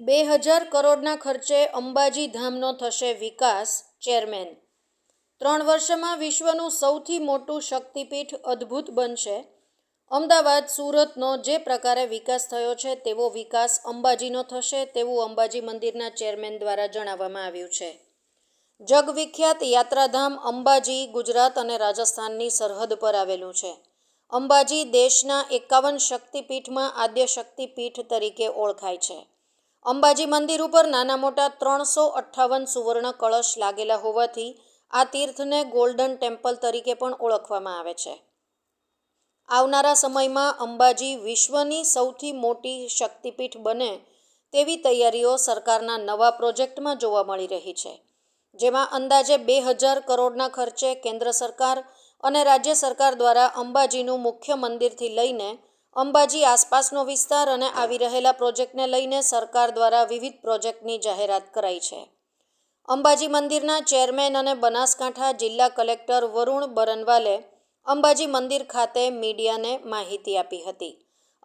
બે હજાર કરોડના ખર્ચે અંબાજી ધામનો થશે વિકાસ, ચેરમેન. ત્રણ વર્ષમાં વિશ્વનું સૌથી મોટું શક્તિપીઠ અદ્ભુત બનશે. અમદાવાદ, સુરતનો જે પ્રકારે વિકાસ થયો છે, તેવો વિકાસ અંબાજીનો થશે તેવું અંબાજી મંદિરના ચેરમેન દ્વારા જણાવવામાં આવ્યું છે. જગવિખ્યાત યાત્રાધામ અંબાજી, ગુજરાત અને રાજસ્થાનની સરહદ પર આવેલું છે. અંબાજી દેશના એકાવન શક્તિપીઠમાં આદ્ય શક્તિપીઠ તરીકે ઓળખાય છે. અંબાજી મંદિર ઉપર નાના મોટા ત્રણસો અઠ્ઠાવન સુવર્ણ કળશ લાગેલા હોવાથી આ તીર્થને ગોલ્ડન ટેમ્પલ તરીકે પણ ઓળખવામાં આવે છે. આવનારા સમયમાં અંબાજી વિશ્વની સૌથી મોટી શક્તિપીઠ બને તેવી તૈયારીઓ સરકારના નવા પ્રોજેક્ટમાં જોવા મળી રહી છે, જેમાં અંદાજે બે હજાર કરોડના ખર્ચે કેન્દ્ર સરકાર અને રાજ્ય સરકાર દ્વારા અંબાજીનું મુખ્ય મંદિરથી લઈને અંબાજી આસપાસનો વિસ્તાર અને આવી રહેલા પ્રોજેક્ટને લઈને સરકાર દ્વારા વિવિધ પ્રોજેક્ટની જાહેરાત કરાઈ છે. અંબાજી મંદિરના ચેરમેન અને બનાસકાંઠા જિલ્લા કલેક્ટર વરુણ બરનવાલે અંબાજી મંદિર ખાતે મીડિયાને માહિતી આપી હતી.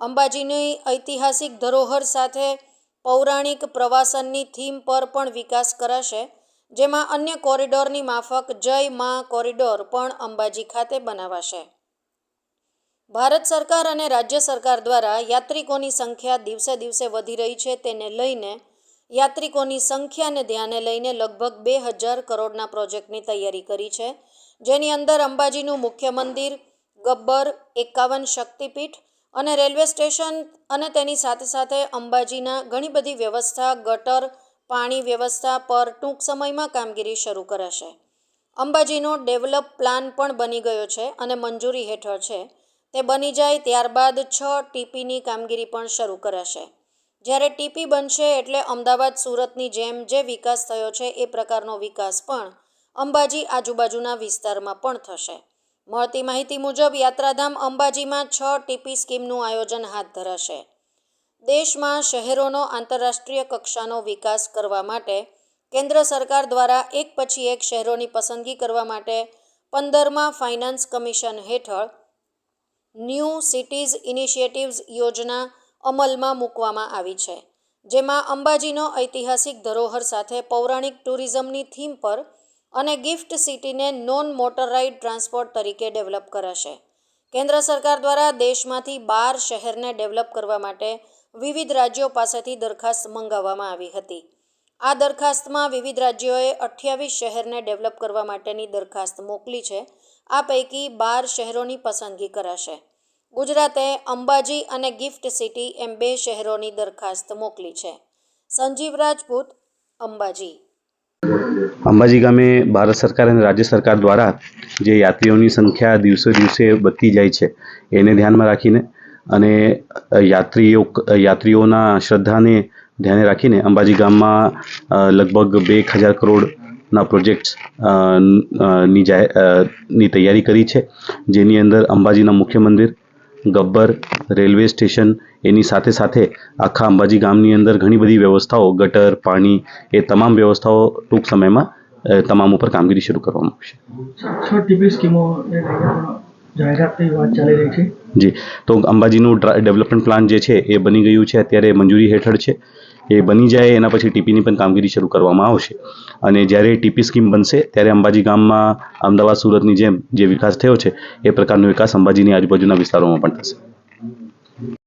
અંબાજીની ઐતિહાસિક ધરોહર સાથે પૌરાણિક પ્રવાસનની થીમ પર પણ વિકાસ કરાશે, જેમાં અન્ય કોરિડોરની માફક જય મા કોરિડોર પણ અંબાજી ખાતે બનાવાશે. ભારત સરકાર અને રાજ્ય સરકાર દ્વારા યાત્રિકોની સંખ્યા દિવસે દિવસે વધી રહી છે. તેને લઈને યાત્રિકોની સંખ્યાને ધ્યાને લઈને લગભગ બે હજાર કરોડના પ્રોજેક્ટની તૈયારી કરી છે. જેની અંદર અંબાજીનું મુખ્ય મંદિર, ગબ્બર, એકાવન શક્તિપીઠ અને રેલવે સ્ટેશન અને તેની સાથે સાથે અંબાજીના ઘણી બધી વ્યવસ્થા, ગટર, પાણી વ્યવસ્થા પર ટૂંક સમયમાં કામગીરી શરૂ કરાશે. અંબાજીનો ડેવલપ પ્લાન પણ બની ગયો છે અને મંજૂરી હેઠળ છે. તે બની જાય ત્યારબાદ છ ટીપીની કામગીરી પણ શરૂ કરાશે. જ્યારે ટીપી બનશે એટલે અમદાવાદ સુરતની જેમ જે વિકાસ થયો છે એ પ્રકારનો વિકાસ પણ અંબાજી આજુબાજુના વિસ્તારમાં પણ થશે. મળતી માહિતી મુજબ યાત્રાધામ અંબાજીમાં છ ટીપી સ્કીમનું આયોજન હાથ ધરાશે. દેશમાં શહેરોનો આંતરરાષ્ટ્રીય કક્ષાનો વિકાસ કરવા માટે કેન્દ્ર સરકાર દ્વારા એક પછી એક શહેરોની પસંદગી કરવા માટે પંદરમાં ફાઇનાન્સ કમિશન હેઠળ ન્યૂ સિટીઝ ઇનિશિયેટિવ્સ યોજના અમલમાં મૂકવામાં આવી છે, જેમાં અંબાજીનો ઐતિહાસિક ધરોહર સાથે પૌરાણિક ટુરિઝમની થીમ પર અને ગિફ્ટ સિટીને નોન મોટરાઇડ ટ્રાન્સપોર્ટ તરીકે ડેવલપ કરાશે. કેન્દ્ર સરકાર દ્વારા દેશમાંથી બાર શહેરને ડેવલપ કરવા માટે વિવિધ રાજ્યો પાસેથી દરખાસ્ત મંગાવવામાં આવી હતી. આ દરખાસ્તમાં વિવિધ રાજ્યોએ અઠ્યાવીસ શહેરને ડેવલપ કરવા માટેની દરખાસ્ત મોકલી છે આ પૈકી બાર શહેરોની પસંદગી કરાશે. ગુજરાતે અંબાજી અને ગિફ્ટ સિટી એમ બે શહેરોની દરખાસ્ત મોકલી છે. સંજીવ રાજપૂત, અંબાજી. અંબાજી ગામે ભારત સરકાર અને રાજ્ય સરકાર દ્વારા જે યાત્રીઓની સંખ્યા દિવસે દિવસે વધતી જાય છે, એને ધ્યાનમાં રાખીને અને યાત્રીઓ, યાત્રીઓના શ્રદ્ધાને ધ્યાને રાખીને અંબાજી ગામમાં લગભગ બે એક હજાર કરોડના પ્રોજેક્ટ્સની ની તૈયારી કરી છે. જેની અંદર અંબાજીના મુખ્ય મંદિર ગબ્બર, રેલવે સ્ટેશન, એની સાથે સાથે આખા અંબાજી ગામની અંદર ઘણી બધી વ્યવસ્થાઓ, ગટર, પાણી, એ તમામ વ્યવસ્થાઓ ટૂંક સમયમાં તમામ ઉપર કામગીરી શરૂ કરવામાં આવશે. છ વાત ચાલી રહી છે. જી. તો અંબાજીનું ડેવલપમેન્ટ પ્લાન જે છે એ બની ગયું છે. અત્યારે મંજૂરી હેઠળ છે. એ બની જાય એના પછી ટીપીની પણ કામગીરી શરૂ કરવામાં આવશે. અને જ્યારે ટીપી સ્કીમ બનશે, ત્યારે અંબાજી ગામમાં અમદાવાદ, સુરતની જેમ જે વિકાસ થયો છે, એ પ્રકારનો વિકાસ અંબાજીની આજુબાજુના વિસ્તારોમાં પણ થશે.